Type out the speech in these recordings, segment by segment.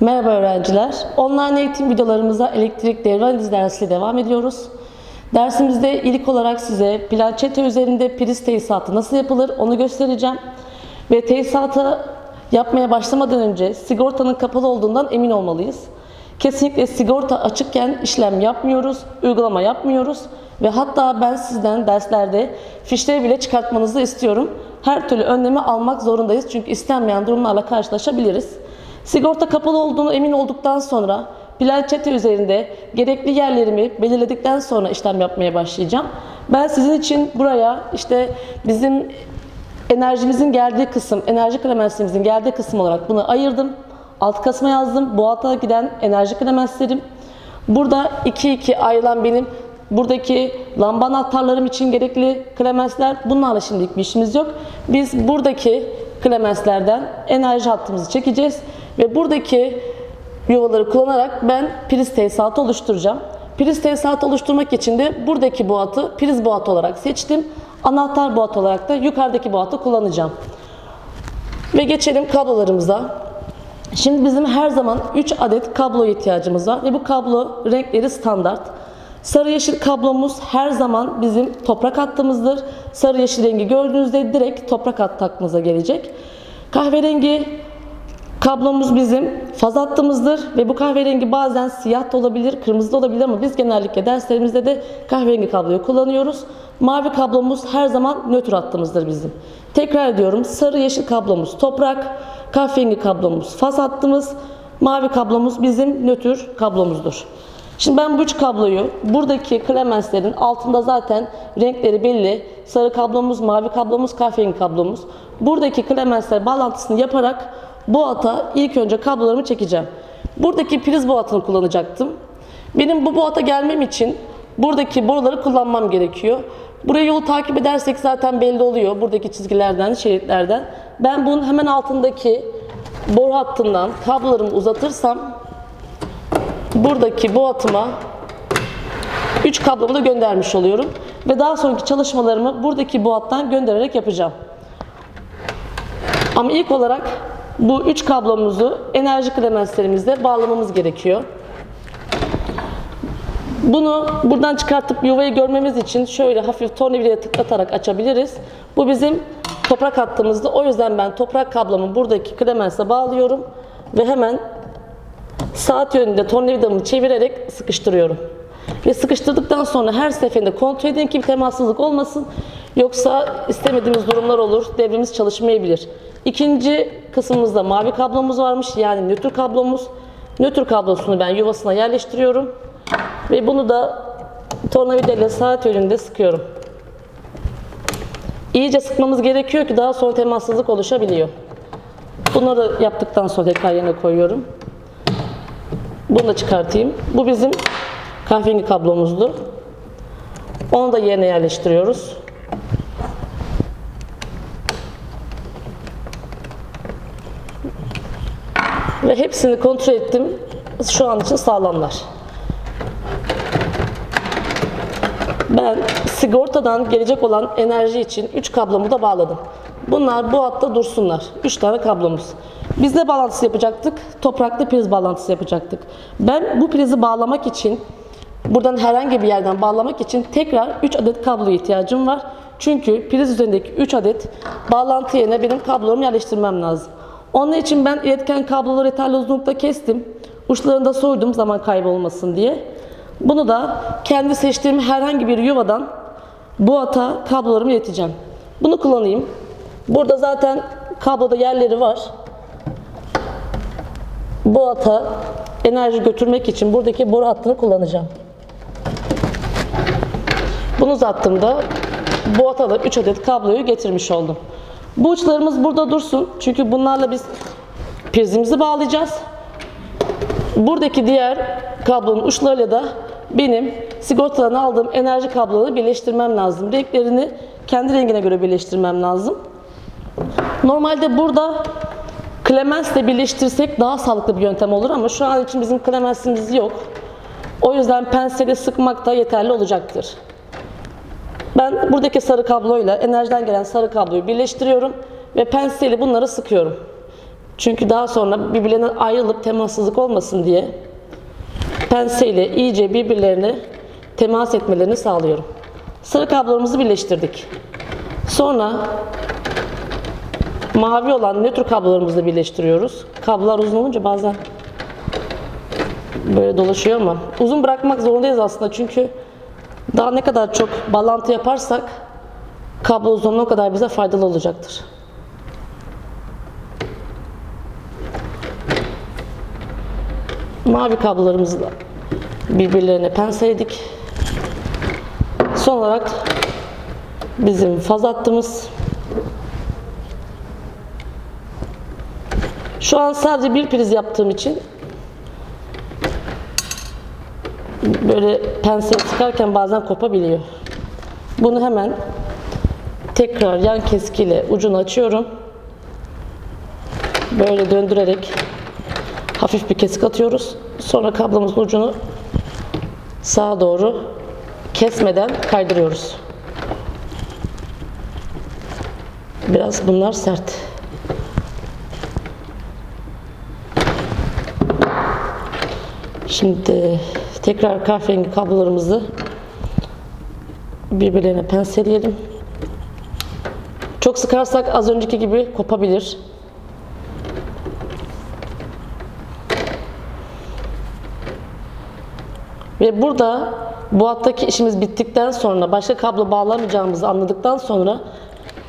Merhaba öğrenciler. Online eğitim videolarımıza elektrik devre analizi dersiyle devam ediyoruz. Dersimizde ilk olarak size plançete üzerinde priz tesisatı nasıl yapılır onu göstereceğim. Ve tesisatı yapmaya başlamadan önce sigortanın kapalı olduğundan emin olmalıyız. Kesinlikle sigorta açıkken işlem yapmıyoruz, uygulama yapmıyoruz ve hatta ben sizden derslerde fişleri bile çıkartmanızı istiyorum. Her türlü önlemi almak zorundayız çünkü istenmeyen durumlarla karşılaşabiliriz. Sigorta kapalı olduğunu emin olduktan sonra plançete üzerinde gerekli yerlerimi belirledikten sonra işlem yapmaya başlayacağım. Ben sizin için buraya işte bizim enerjimizin geldiği kısım, enerji kremenslerimizin geldiği kısım olarak bunu ayırdım. Alt kısma yazdım. Bu alta giden enerji kremenslerim. Burada 2-2 ayrılan benim buradaki lamba anahtarlarım için gerekli klemensler. Bunlarla şimdilik bir işimiz yok. Biz buradaki klemenslerden enerji hattımızı çekeceğiz. Ve buradaki yuvaları kullanarak ben priz tesisatı oluşturacağım. Priz tesisatı oluşturmak için de buradaki boğatı priz boğatı olarak seçtim. Anahtar boğat olarak da yukarıdaki boğatı kullanacağım. Ve geçelim kablolarımıza. Şimdi bizim her zaman 3 adet kablo ihtiyacımız var ve bu kablo renkleri standart. Sarı yeşil kablomuz her zaman bizim toprak hattımızdır. Sarı yeşil rengi gördüğünüzde direkt toprak hattı aklınıza gelecek. Kahverengi kablomuz bizim faz hattımızdır ve bu kahverengi bazen siyah da olabilir, kırmızı da olabilir ama biz genellikle derslerimizde de kahverengi kabloyu kullanıyoruz. Mavi kablomuz her zaman nötr hattımızdır bizim. Tekrar ediyorum sarı yeşil kablomuz toprak, kahverengi kablomuz faz hattımız, mavi kablomuz bizim nötr kablomuzdur. Şimdi ben bu üç kabloyu buradaki klemenslerin altında zaten renkleri belli. Sarı kablomuz, mavi kablomuz, kahverengi kablomuz. Buradaki klemensler bağlantısını yaparak bu ata ilk önce kablolarımı çekeceğim. Buradaki priz boğatını kullanacaktım. Benim bu boğata gelmem için buradaki boruları kullanmam gerekiyor. Buraya yolu takip edersek zaten belli oluyor buradaki çizgilerden, şeritlerden. Ben bunun hemen altındaki boru hattından kablolarımı uzatırsam buradaki boğatıma 3 kablomu da göndermiş oluyorum. Ve daha sonraki çalışmalarımı buradaki boğattan göndererek yapacağım. Ama ilk olarak bu 3 kablomuzu enerji klemenslerimizle bağlamamız gerekiyor. Bunu buradan çıkartıp yuvayı görmemiz için şöyle hafif tornavidaya tıklatarak açabiliriz. Bu bizim toprak hattımızdı. O yüzden ben toprak kablomu buradaki klemensle bağlıyorum ve hemen saat yönünde tornavidamı çevirerek sıkıştırıyorum. Ve sıkıştırdıktan sonra her seferinde kontrol edin ki bir temassızlık olmasın. Yoksa istemediğimiz durumlar olur, devrimiz çalışmayabilir. İkinci kısmımızda mavi kablomuz varmış yani nötr kablomuz. Nötr kablosunu ben yuvasına yerleştiriyorum. Ve bunu da tornavida ile saat yönünde sıkıyorum. İyice sıkmamız gerekiyor ki daha sonra temassızlık oluşabiliyor. Bunları yaptıktan sonra tekrar yerine koyuyorum. Bunu da çıkartayım. Bu bizim kahverengi kablomuzdu. Onu da yerine yerleştiriyoruz. Hepsini kontrol ettim. Şu an için sağlamlar. Ben sigortadan gelecek olan enerji için 3 kablomu da bağladım. Bunlar bu hatta dursunlar. 3 tane kablomuz. Biz ne bağlantısı yapacaktık? Topraklı priz bağlantısı yapacaktık. Ben bu prizi bağlamak için buradan herhangi bir yerden bağlamak için tekrar 3 adet kablo ihtiyacım var. Çünkü priz üzerindeki 3 adet bağlantı yerine benim kablolarımı yerleştirmem lazım. Onun için ben iletken kabloları yeterli uzunlukta kestim. Uçlarını da soydum zaman kaybı olmasın diye. Bunu da kendi seçtiğim herhangi bir yuvadan bu ata kablolarımı ileteceğim. Bunu kullanayım. Burada zaten kabloda yerleri var. Bu ata enerji götürmek için buradaki boru hattını kullanacağım. Bunu uzattığımda bu ata da 3 adet kabloyu getirmiş oldum. Bu uçlarımız burada dursun. Çünkü bunlarla biz prizimizi bağlayacağız. Buradaki diğer kablonun uçlarıyla da benim sigortadan aldığım enerji kabloları birleştirmem lazım. Renklerini kendi rengine göre birleştirmem lazım. Normalde burada klemensle birleştirsek daha sağlıklı bir yöntem olur ama şu an için bizim klemensimiz yok. O yüzden penseli sıkmak da yeterli olacaktır. Ben buradaki sarı kabloyla enerjiden gelen sarı kabloyu birleştiriyorum ve penseli bunları sıkıyorum. Çünkü daha sonra birbirlerinden ayrılıp temassızlık olmasın diye penseyle iyice birbirlerine temas etmelerini sağlıyorum. Sarı kablolarımızı birleştirdik. Sonra mavi olan nötr kablolarımızı birleştiriyoruz. Kablolar uzun olunca bazen böyle dolaşıyor ama uzun bırakmak zorundayız aslında çünkü daha ne kadar çok bağlantı yaparsak kablo uzunluğu kadar bize faydalı olacaktır. Mavi kablolarımızı da birbirlerine penseledik. Son olarak bizim faz hattımız. Şu an sadece bir priz yaptığım için böyle pensel sıkarken bazen kopabiliyor. Bunu hemen tekrar yan keskiyle ucunu açıyorum. Böyle döndürerek hafif bir kesik atıyoruz. Sonra kablomuzun ucunu sağa doğru kesmeden kaydırıyoruz. Biraz bunlar sert. Şimdi tekrar kahverengi kablolarımızı birbirlerine penseleyelim. Çok sıkarsak az önceki gibi kopabilir. Ve burada bu hattaki işimiz bittikten sonra başka kablo bağlamayacağımızı anladıktan sonra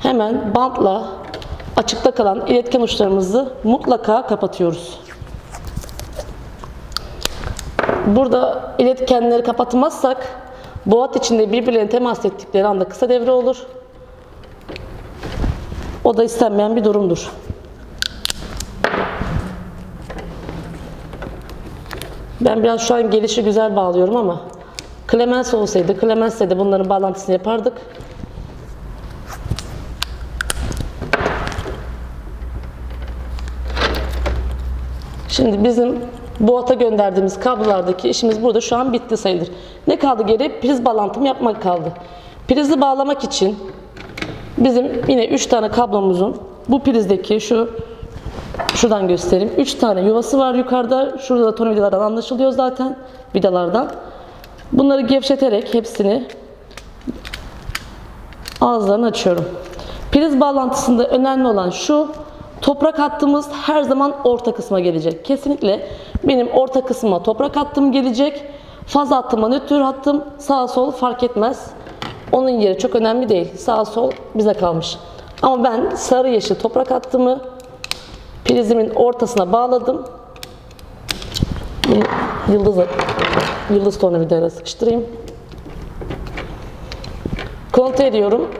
hemen bantla açıkta kalan iletken uçlarımızı mutlaka kapatıyoruz. Burada iletkenleri kapatmazsak bu hat içinde birbirlerine temas ettikleri anda kısa devre olur. O da istenmeyen bir durumdur. Ben biraz şu an gelişi güzel bağlıyorum ama Clemens olsaydı, Clemens'le de bunların bağlantısını yapardık. Şimdi bizim bu ata gönderdiğimiz kablolardaki işimiz burada şu an bitti sayılır. Ne kaldı geri? Priz bağlantımı yapmak kaldı. Prizi bağlamak için bizim yine 3 tane kablomuzun bu prizdeki şu şuradan göstereyim. 3 tane yuvası var yukarıda. Şurada da tornavidalardan anlaşılıyor zaten vidalardan. Bunları gevşeterek hepsini ağızlarını açıyorum. Priz bağlantısında önemli olan şu toprak hattımız her zaman orta kısma gelecek. Kesinlikle benim orta kısma toprak hattım gelecek. Faz hattıma nötr hattım sağ sol fark etmez. Onun yeri çok önemli değil. Sağ sol bize kalmış. Ama ben sarı yeşil toprak hattımı prizimin ortasına bağladım. Bunu yıldız, yıldız tornavidayla sıkıştırayım. Kontrol ediyorum.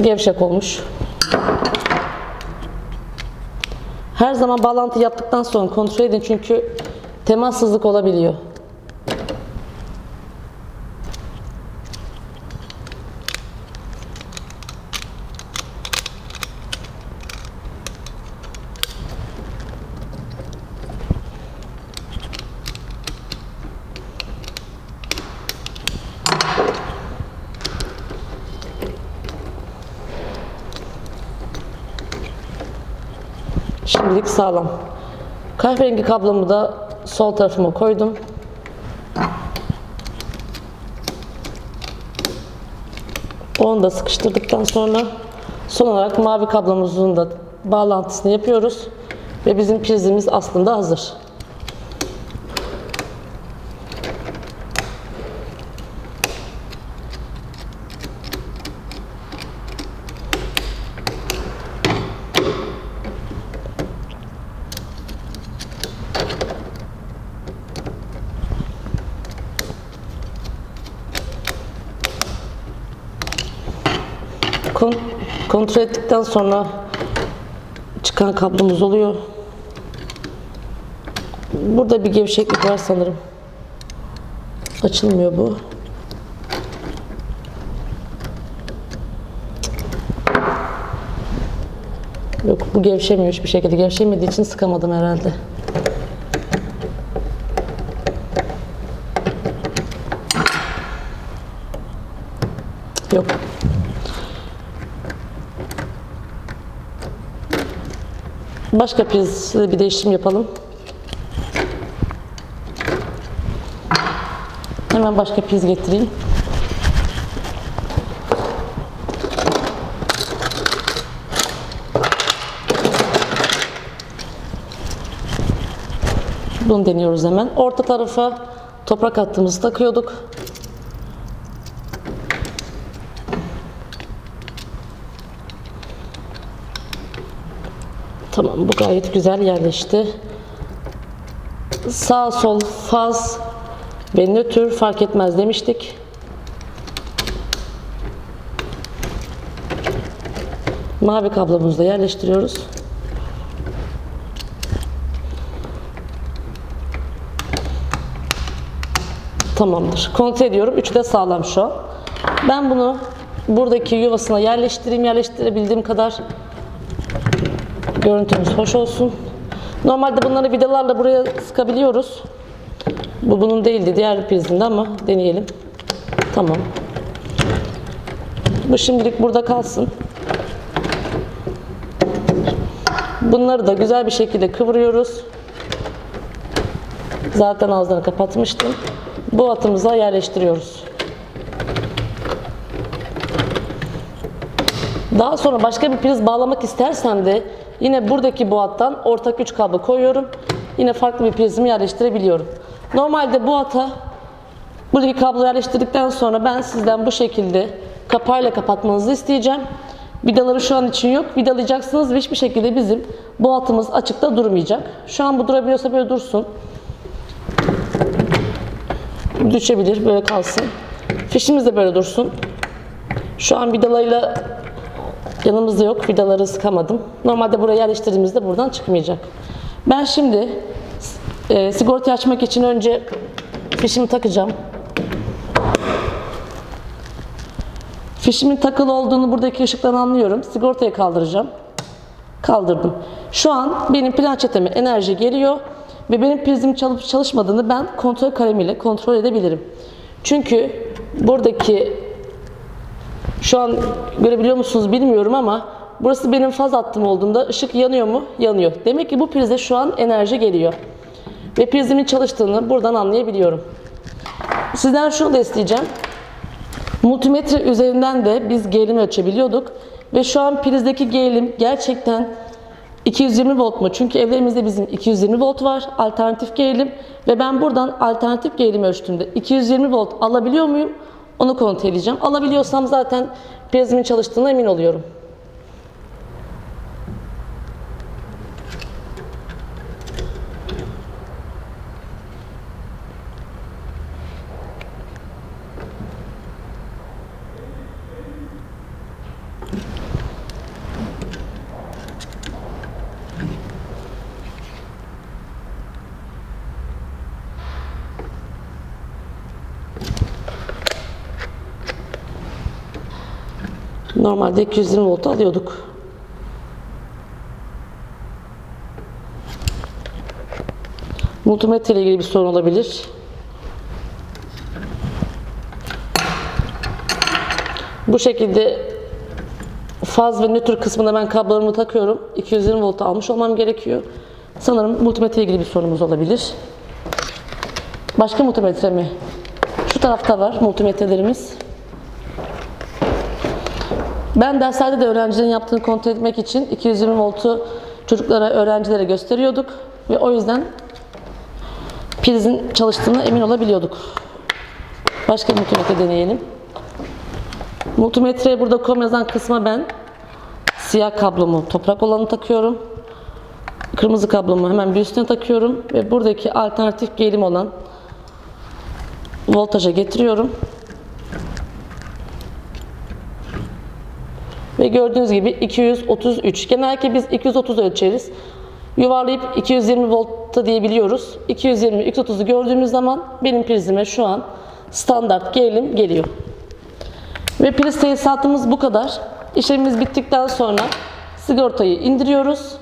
Gevşek olmuş. Her zaman bağlantı yaptıktan sonra kontrol edin çünkü temassızlık olabiliyor. Şimdilik sağlam. Kahverengi kablomu da sol tarafıma koydum. Onu da sıkıştırdıktan sonra son olarak mavi kablomuzun da bağlantısını yapıyoruz. Ve bizim prizimiz aslında hazır. Kon- kontrol ettikten sonra çıkan kablomuz oluyor. Burada bir gevşeklik var sanırım. Açılmıyor bu. Yok bu gevşemiyor hiçbir şekilde. Gevşemediği için sıkamadım herhalde. Yok. Başka prizle bir değişim yapalım. Hemen başka priz getireyim. Bunu deniyoruz hemen. Orta tarafa toprak hattımızı takıyorduk. Tamam bu gayet güzel yerleşti. Sağ sol faz ve nötr fark etmez demiştik. Mavi kablomuzu da yerleştiriyoruz. Tamamdır. Kontrol ediyorum. Üçü de sağlam şu. Ben bunu buradaki yuvasına yerleştireyim. Yerleştirebildiğim kadar görüntümüz hoş olsun. Normalde bunları vidalarla buraya sıkabiliyoruz. Bu bunun değildi. Diğer prizinde ama deneyelim. Tamam. Bu şimdilik burada kalsın. Bunları da güzel bir şekilde kıvırıyoruz. Zaten ağzını kapatmıştım. Bu atımıza yerleştiriyoruz. Daha sonra başka bir priz bağlamak istersem de yine buradaki bu ortak 3 kablo koyuyorum. Yine farklı bir prizimi yerleştirebiliyorum. Normalde bu hata buradaki kablo yerleştirdikten sonra ben sizden bu şekilde kapağıyla kapatmanızı isteyeceğim. Vidaları şu an için yok. Vidalayacaksınız ve hiçbir şekilde bizim bu hatımız açıkta durmayacak. Şu an bu durabiliyorsa böyle dursun. Düşebilir, böyle kalsın. Fişimiz de böyle dursun. Şu an vidalayla yanımızda yok. Vidaları sıkamadım. Normalde buraya yerleştirdiğimizde buradan çıkmayacak. Ben şimdi e, sigorta açmak için önce fişimi takacağım. Fişimin takılı olduğunu buradaki ışıktan anlıyorum. Sigortayı kaldıracağım. Kaldırdım. Şu an benim plançeteme enerji geliyor ve benim prizim çalışıp çalışmadığını ben kontrol kalemiyle kontrol edebilirim. Çünkü buradaki şu an görebiliyor musunuz bilmiyorum ama burası benim faz hattım olduğunda ışık yanıyor mu? Yanıyor. Demek ki bu prize şu an enerji geliyor. Ve prizimin çalıştığını buradan anlayabiliyorum. Sizden şunu da isteyeceğim. Multimetre üzerinden de biz gerilim ölçebiliyorduk. Ve şu an prizdeki gerilim gerçekten 220 volt mu? Çünkü evlerimizde bizim 220 volt var alternatif gerilim ve ben buradan alternatif gerilim ölçtüğümde 220 volt alabiliyor muyum? Onu kontrol edeceğim. Alabiliyorsam zaten prizimin çalıştığına emin oluyorum. Normalde 220 volt alıyorduk. Multimetre ile ilgili bir sorun olabilir. Bu şekilde faz ve nötr kısmına ben kablolarımı takıyorum. 220 volt almış olmam gerekiyor. Sanırım multimetre ile ilgili bir sorunumuz olabilir. Başka multimetre mi? Şu tarafta var multimetrelerimiz. Ben derslerde de öğrencilerin yaptığını kontrol etmek için 220 voltu çocuklara, öğrencilere gösteriyorduk ve o yüzden prizin çalıştığına emin olabiliyorduk. Başka bir multimetre deneyelim. Multimetreye burada kom yazan kısma ben siyah kablomu toprak olanı takıyorum. Kırmızı kablomu hemen bir üstüne takıyorum ve buradaki alternatif gerilim olan voltaja getiriyorum. Ve gördüğünüz gibi 233. Genellikle biz 230 ölçeriz. Yuvarlayıp 220 voltta diyebiliyoruz. 220, 230'u gördüğümüz zaman benim prizime şu an standart gerilim geliyor. Ve priz tesisatımız bu kadar. İşlemimiz bittikten sonra sigortayı indiriyoruz.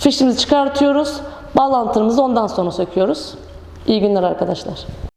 Fişimizi çıkartıyoruz. Bağlantımızı ondan sonra söküyoruz. İyi günler arkadaşlar.